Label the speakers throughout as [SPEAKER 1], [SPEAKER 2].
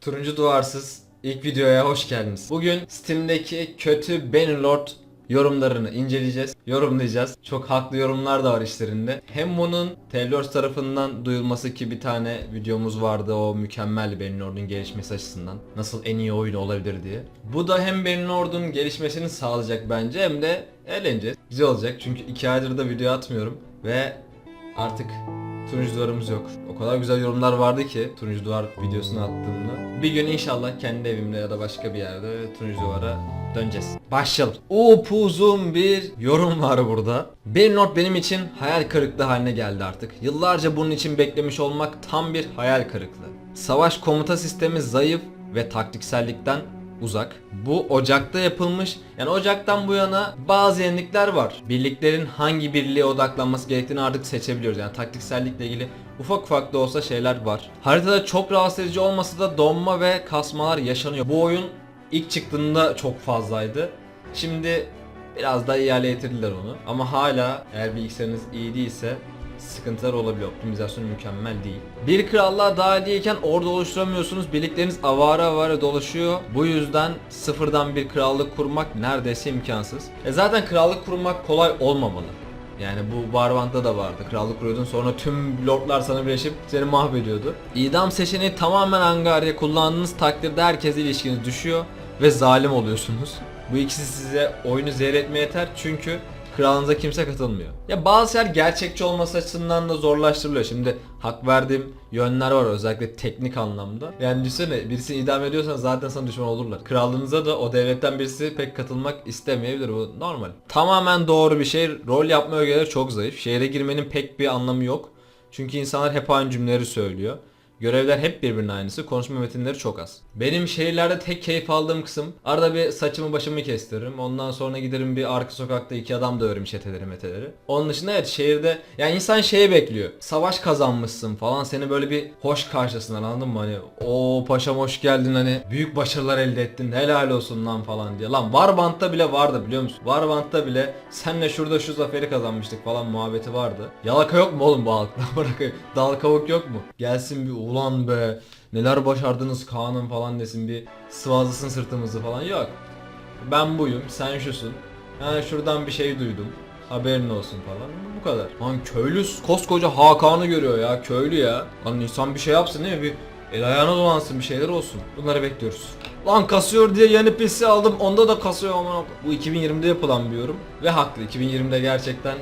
[SPEAKER 1] Turuncu Duvarsız ilk videoya hoş geldiniz. Bugün Steam'deki kötü Bannerlord yorumlarını inceleyeceğiz, yorumlayacağız. Çok haklı yorumlar da var işlerinde. Hem bunun Taylor tarafından duyulması ki bir tane videomuz vardı o mükemmel Bannerlord'un gelişmesi açısından. Nasıl en iyi oyun olabilir diye. Bu da hem Bannerlord'un gelişmesini sağlayacak bence hem de eğleneceğiz. Güzel olacak çünkü iki aydır da video atmıyorum ve artık turuncu duvarımız yok. O kadar güzel yorumlar vardı ki turuncu duvar videosunu attığımda. Bir gün inşallah kendi evimde ya da başka bir yerde turuncu duvara döneceğiz. Başlayalım. Upuzun bir yorum var burada. Bir not benim için hayal kırıklığı haline geldi artık. Yıllarca bunun için beklemiş olmak tam bir hayal kırıklığı. Savaş komuta sistemi zayıf ve taktiksellikten uzak. Bu Ocak'ta yapılmış. Yani Ocak'tan bu yana bazı yenilikler var. Birliklerin hangi birliğe odaklanması gerektiğini artık seçebiliyoruz. Yani taktiksellikle ilgili ufak ufak da olsa şeyler var. Haritada çok rahatsız edici olmasa da donma ve kasmalar yaşanıyor. Bu oyun ilk çıktığında çok fazlaydı. Şimdi biraz daha iyi hale getirdiler onu. Ama hala eğer bilgisayarınız iyi değilse sıkıntılar olabiliyor. Optimizasyon mükemmel değil. Bir krallığa dahil değilken orada oluşturamıyorsunuz. Birlikleriniz avara avara dolaşıyor. Bu yüzden sıfırdan bir krallık kurmak neredeyse imkansız. E zaten krallık kurmak kolay olmamalı. Yani bu Barbant'ta da vardı. Krallık kuruyordun sonra tüm lordlar sana birleşip seni mahvediyordu. İdam seçeneği tamamen angarya kullandığınız takdirde herkese ilişkiniz düşüyor ve zalim oluyorsunuz. Bu ikisi size oyunu zehir etmeye yeter çünkü kralınıza kimse katılmıyor. Ya bazı şeyler gerçekçi olması açısından da zorlaştırılıyor. Şimdi hak verdiğim yönler var özellikle teknik anlamda. Yani düşünsene birisini idam ediyorsan zaten sana düşman olurlar. Krallığınıza da o devletten birisi pek katılmak istemeyebilir bu normal. Tamamen doğru bir şey. Rol yapma ögeleri çok zayıf. Şehre girmenin pek bir anlamı yok. Çünkü insanlar hep aynı cümleleri söylüyor. Görevler hep birbirinin aynısı, konuşma metinleri çok az. Benim şehirlerde tek keyif aldığım kısım arada bir saçımı başımı kestiririm. Ondan sonra giderim bir arka sokakta iki adam döverim çeteleri meteleri. Onun dışında evet şehirde yani insan şeyi bekliyor. Savaş kazanmışsın falan seni böyle bir hoş karşısından anladın mı? Hani o paşam hoş geldin hani büyük başarılar elde ettin helal olsun lan falan diye. Lan Warband'da bile vardı biliyor musun? Warband'da bile senle şurada şu zaferi kazanmıştık falan muhabbeti vardı. Yalaka yok mu oğlum bu halkta? Dal kavuk yok mu? Gelsin bir ulan be neler başardınız Kaan'ım falan desin bir sıvazlasın sırtımızı falan yok. Ben buyum sen şusun. Ha şuradan bir şey duydum. Haberin olsun falan. Bu kadar. Lan köylü koskoca Hakan'ı görüyor ya köylü ya. Lan insan bir şey yapsın değil mi? Bir el ayağına dolansın bir şeyler olsun. Bunları bekliyoruz. Lan kasıyor diye yeni PC aldım onda da kasıyor ama bu 2020'de yapılan bir yorum ve haklı 2020'de gerçekten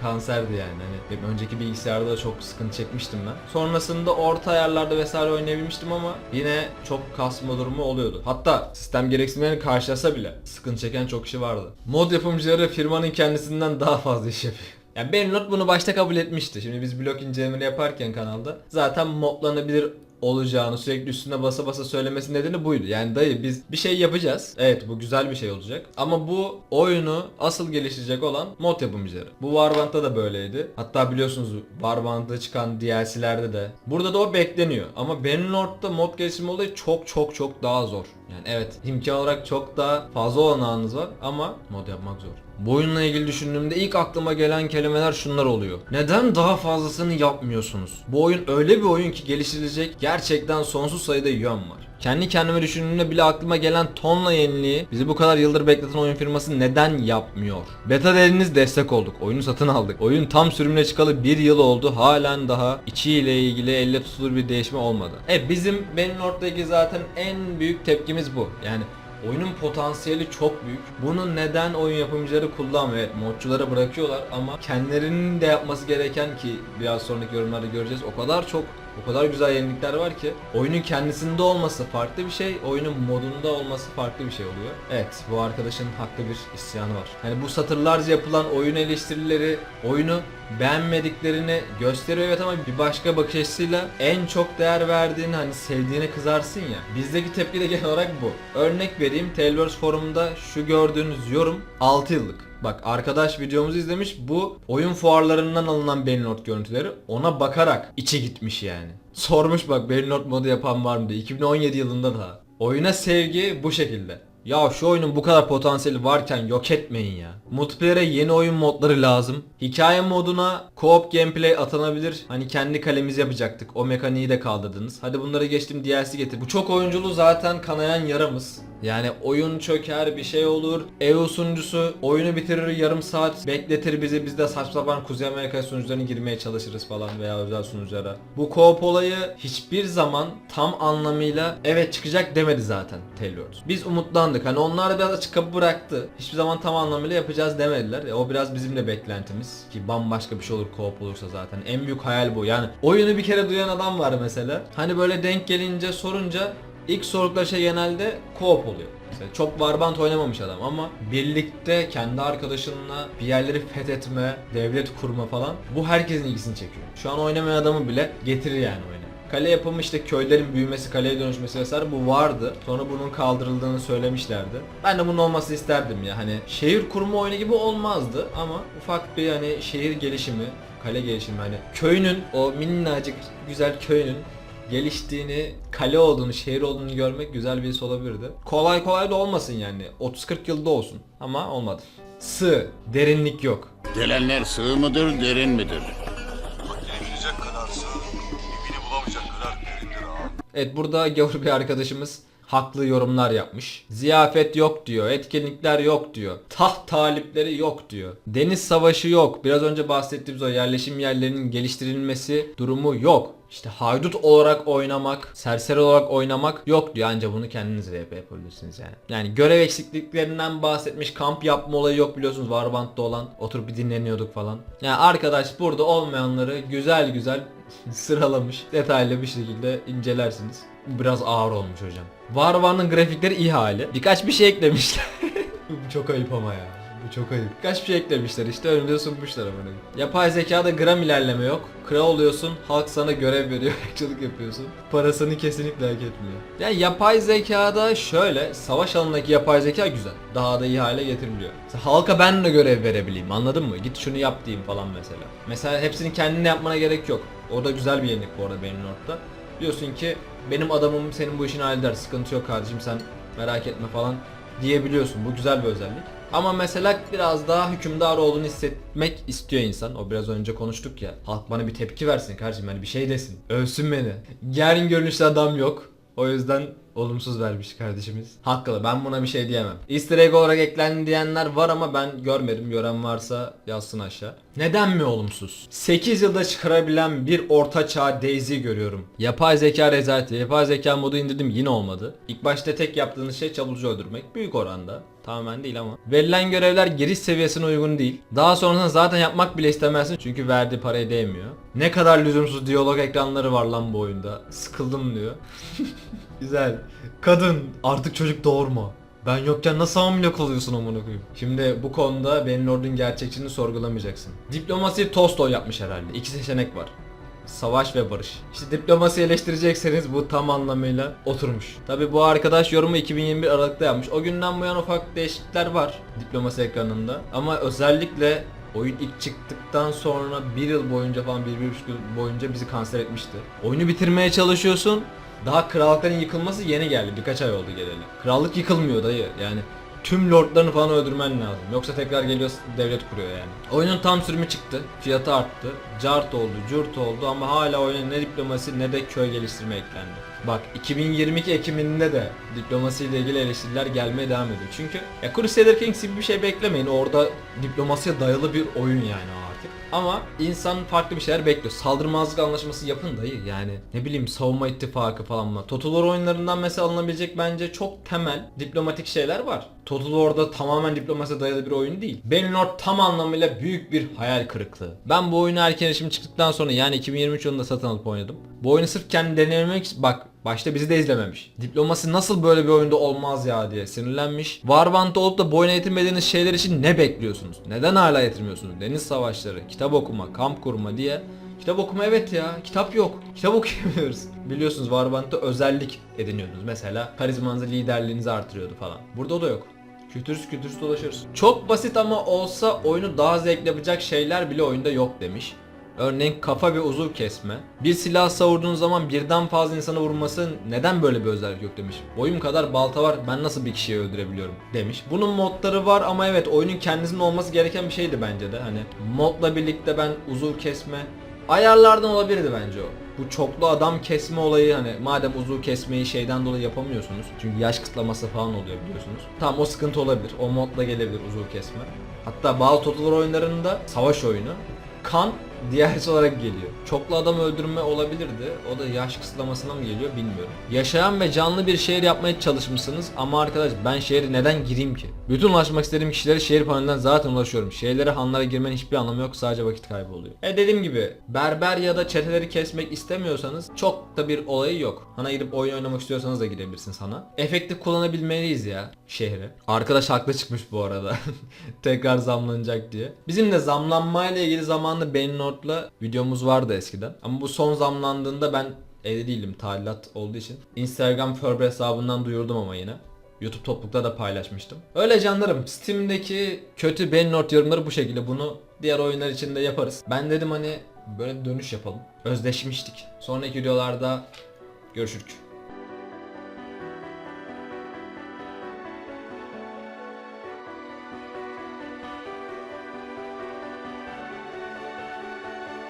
[SPEAKER 1] kanserdi yani hani önceki bilgisayarda da çok sıkıntı çekmiştim ben. Sonrasında orta ayarlarda vesaire oynayabilmiştim ama yine çok kasma durumu oluyordu. Hatta sistem gereksinimlerini karşılasa bile sıkıntı çeken çok kişi vardı. Mod yapımcıları firmanın kendisinden daha fazla iş yapıyor. Yani Benlot bunu başta kabul etmişti. Şimdi biz blok incelemeli yaparken kanalda zaten modlanabilir olacağını sürekli üstüne basa basa söylemesi nedeni buydu. Yani dayı biz bir şey yapacağız. Evet bu güzel bir şey olacak. Ama bu oyunu asıl geliştirecek olan mod yapımcıları. Bu Warband'da da böyleydi. Hatta biliyorsunuz Warband'da çıkan DLC'lerde de. Burada da o bekleniyor. Ama Bannerlord'da mod geliştirme olayı çok çok çok daha zor. Yani evet imkan olarak çok daha fazla olanağınız var ama mod yapmak zor. Bu oyunla ilgili düşündüğümde ilk aklıma gelen kelimeler şunlar oluyor. Neden daha fazlasını yapmıyorsunuz? Bu oyun öyle bir oyun ki geliştirilecek gerçekten sonsuz sayıda yön var. Kendi kendime düşündüğümde bile aklıma gelen tonla yeniliği bizi bu kadar yıldır bekleten oyun firması neden yapmıyor? Beta dediniz destek olduk. Oyunu satın aldık. Oyun tam sürümüne çıkalı bir yıl oldu. Halen daha içiyle ilgili elle tutulur bir değişme olmadı. E bizim Bannerlord'daki zaten en büyük tepkimiz bu. Yani Oyunun potansiyeli çok büyük. Bunu neden oyun yapımcıları kullanmıyor? Evet modculara bırakıyorlar ama kendilerinin de yapması gereken ki biraz sonraki yorumlarda göreceğiz. O kadar çok o kadar güzel yenilikler var ki oyunun kendisinde olması farklı bir şey, oyunun modunda olması farklı bir şey oluyor. Evet, bu arkadaşın haklı bir isyanı var. Hani bu satırlarca yapılan oyun eleştirileri oyunu beğenmediklerini gösteriyor evet ama bir başka bakış açısıyla en çok değer verdiğini hani sevdiğine kızarsın ya. Bizdeki tepki de genel olarak bu. Örnek vereyim Tailwords forumunda şu gördüğünüz yorum 6 yıllık. Bak arkadaş videomuzu izlemiş bu oyun fuarlarından alınan Bellinord görüntüleri ona bakarak içe gitmiş yani. Sormuş bak Bellinord modu yapan var mı diye 2017 yılında daha. Oyuna sevgi bu şekilde. Ya şu oyunun bu kadar potansiyeli varken yok etmeyin ya. Multiplayer'e yeni oyun modları lazım. Hikaye moduna co-op gameplay atanabilir. Hani kendi kalemiz yapacaktık. O mekaniği de kaldırdınız. Hadi bunları geçtim DLC getir. Bu çok oyunculu zaten kanayan yaramız. Yani oyun çöker bir şey olur. EU sunucusu oyunu bitirir yarım saat bekletir bizi. Biz de saçma sapan Kuzey Amerika sunucularına girmeye çalışırız falan veya özel sunuculara. Bu co-op olayı hiçbir zaman tam anlamıyla evet çıkacak demedi zaten Taylor. Biz umutlandık. Hani onlar da biraz açık kapı bıraktı. Hiçbir zaman tam anlamıyla yapacağız demediler. E, o biraz bizim de beklentimiz. Ki bambaşka bir şey olur co-op olursa zaten. En büyük hayal bu. Yani oyunu bir kere duyan adam var mesela. Hani böyle denk gelince sorunca İlk sordukları şey genelde co-op oluyor. Mesela çok Warband oynamamış adam ama birlikte kendi arkadaşınla bir yerleri fethetme, devlet kurma falan bu herkesin ilgisini çekiyor. Şu an oynamayan adamı bile getirir yani oyuna. Kale yapımı işte köylerin büyümesi, kaleye dönüşmesi vesaire bu vardı. Sonra bunun kaldırıldığını söylemişlerdi. Ben de bunun olmasını isterdim ya. Hani şehir kurma oyunu gibi olmazdı ama ufak bir hani şehir gelişimi, kale gelişimi hani köyünün o minnacık güzel köyünün geliştiğini, kale olduğunu, şehir olduğunu görmek güzel bir his olabilirdi. Kolay kolay da olmasın yani. 30-40 yılda olsun. Ama olmadı. Sığ, derinlik yok.
[SPEAKER 2] Gelenler sığ mıdır, derin midir?
[SPEAKER 3] Girebilecek kadar sığ, dibini bulamayacak kadar derindir ağam.
[SPEAKER 1] Evet burada gavur bir arkadaşımız haklı yorumlar yapmış. Ziyafet yok diyor, etkinlikler yok diyor. Taht talipleri yok diyor. Deniz savaşı yok. Biraz önce bahsettiğimiz o yerleşim yerlerinin geliştirilmesi durumu yok. İşte haydut olarak oynamak, serseri olarak oynamak yok diyor. Ancak bunu kendiniz rap yapabilirsiniz yani. Yani görev eksikliklerinden bahsetmiş. Kamp yapma olayı yok biliyorsunuz Warband'da olan. Oturup bir dinleniyorduk falan. Yani arkadaş burada olmayanları güzel güzel sıralamış. Detaylı bir şekilde incelersiniz. Biraz ağır olmuş hocam. Warband'ın grafikleri iyi hali. Birkaç bir şey eklemişler. Çok ayıp ama ya. Bu çok ayıp. Kaç bir şey eklemişler işte önünde sunmuşlar ama. Yapay zekada gram ilerleme yok. Kral oluyorsun, halk sana görev veriyor, bekçilik yapıyorsun. Parasını kesinlikle hak etmiyor. Yani yapay zekada şöyle, savaş alanındaki yapay zeka güzel. Daha da iyi hale getiriliyor. Mesela halka ben de görev verebileyim anladın mı? Git şunu yap diyeyim falan mesela. Mesela hepsini kendine yapmana gerek yok. O da güzel bir yenilik bu arada benim ortada. Diyorsun ki benim adamım senin bu işini halleder sıkıntı yok kardeşim sen merak etme falan diyebiliyorsun. Bu güzel bir özellik. Ama mesela biraz daha hükümdar olduğunu hissetmek istiyor insan. O biraz önce konuştuk ya. Halk bana bir tepki versin kardeşim hani bir şey desin. Övsün beni. Gergin görünüşlü adam yok. O yüzden olumsuz vermiş kardeşimiz. Haklı ben buna bir şey diyemem. Easter egg olarak eklendi diyenler var ama ben görmedim. Gören varsa yazsın aşağı. Neden mi olumsuz? 8 yılda çıkarabilen bir orta çağ Daisy görüyorum. Yapay zeka rezaleti. Yapay zeka modu indirdim yine olmadı. İlk başta tek yaptığınız şey çabucu öldürmek. Büyük oranda. Tamamen değil ama. Verilen görevler giriş seviyesine uygun değil. Daha sonrasında zaten yapmak bile istemezsin çünkü verdiği paraya değmiyor. Ne kadar lüzumsuz diyalog ekranları var lan bu oyunda. Sıkıldım diyor. Güzel. Kadın artık çocuk doğurma. Ben yokken nasıl hamile kalıyorsun amına koyayım? Şimdi bu konuda benim Lord'un gerçekçiliğini sorgulamayacaksın. Diplomasi Tolstoy yapmış herhalde. İki seçenek var. Savaş ve barış. İşte diplomasi eleştirecekseniz bu tam anlamıyla oturmuş. Tabi bu arkadaş yorumu 2021 Aralık'ta yapmış. O günden bu yana ufak değişiklikler var diplomasi ekranında. Ama özellikle oyun ilk çıktıktan sonra bir yıl boyunca falan bir, bir buçuk yıl boyunca bizi kanser etmişti. Oyunu bitirmeye çalışıyorsun. Daha krallıkların yıkılması yeni geldi. Birkaç ay oldu geleli. Krallık yıkılmıyor dayı. Yani tüm lordlarını falan öldürmen lazım. Yoksa tekrar geliyor devlet kuruyor yani. Oyunun tam sürümü çıktı. Fiyatı arttı. Cart oldu, curt oldu ama hala oyuna ne diplomasi ne de köy geliştirme eklendi. Bak 2022 Ekim'inde de diplomasiyle ilgili eleştiriler gelmeye devam ediyor. Çünkü ya Crusader Kings gibi bir şey beklemeyin. Orada diplomasiye dayalı bir oyun yani artık. Ama insan farklı bir şeyler bekliyor. Saldırmazlık anlaşması yapın dayı yani. Ne bileyim savunma ittifakı falan var. Total War oyunlarından mesela alınabilecek bence çok temel diplomatik şeyler var. Total War'da tamamen diplomasiye dayalı bir oyun değil. Benlord tam anlamıyla büyük bir hayal kırıklığı. Ben bu oyunu erken erişim çıktıktan sonra yani 2023 yılında satın alıp oynadım. Bu oyunu sırf kendi denemek bak Başta bizi de izlememiş. Diplomasi nasıl böyle bir oyunda olmaz ya diye sinirlenmiş. Warband'da olup da boyuna yetirmediğiniz şeyler için ne bekliyorsunuz? Neden hala yetirmiyorsunuz? Deniz savaşları, kitap okuma, kamp kurma diye. Kitap okuma evet ya. Kitap yok. Kitap okuyamıyoruz. Biliyorsunuz Warband'da özellik ediniyordunuz. Mesela karizmanızı, liderliğinizi artırıyordu falan. Burada o da yok. Kültürsüz kültürsüz dolaşıyoruz. Çok basit ama olsa oyunu daha zevkli yapacak şeyler bile oyunda yok demiş. Örneğin kafa ve uzuv kesme. Bir silah savurduğun zaman birden fazla insana vurması neden böyle bir özellik yok demiş. Boyum kadar balta var ben nasıl bir kişiyi öldürebiliyorum demiş. Bunun modları var ama evet oyunun kendisinin olması gereken bir şeydi bence de. Hani modla birlikte ben uzuv kesme ayarlardan olabilirdi bence o. Bu çoklu adam kesme olayı hani madem uzuv kesmeyi şeyden dolayı yapamıyorsunuz. Çünkü yaş kısıtlaması falan oluyor biliyorsunuz. Tamam o sıkıntı olabilir. O modla gelebilir uzuv kesme. Hatta bazı Total War oyunlarında savaş oyunu kan DLC olarak geliyor. Çoklu adam öldürme olabilirdi. O da yaş kısıtlamasına mı geliyor bilmiyorum. Yaşayan ve canlı bir şehir yapmaya çalışmışsınız ama arkadaş ben şehre neden gireyim ki? Bütün ulaşmak istediğim kişilere şehir panelinden zaten ulaşıyorum. Şehirlere hanlara girmenin hiçbir anlamı yok sadece vakit kaybı oluyor. E dediğim gibi berber ya da çeteleri kesmek istemiyorsanız çok da bir olayı yok. Hana girip oyun oynamak istiyorsanız da girebilirsiniz Hana. Efektif kullanabilmeliyiz ya şehri. Arkadaş haklı çıkmış bu arada. Tekrar zamlanacak diye. Bizim de zamlanmayla ilgili zamanında Ben Nord'la videomuz vardı eskiden. Ama bu son zamlandığında ben evde değilim talilat olduğu için. Instagram Furby hesabından duyurdum ama yine. YouTube toplulukta da paylaşmıştım. Öyle canlarım Steam'deki kötü Ben Nord yorumları bu şekilde. Bunu diğer oyunlar için de yaparız. Ben dedim hani böyle dönüş yapalım. Özleşmiştik. Sonraki videolarda görüşürük.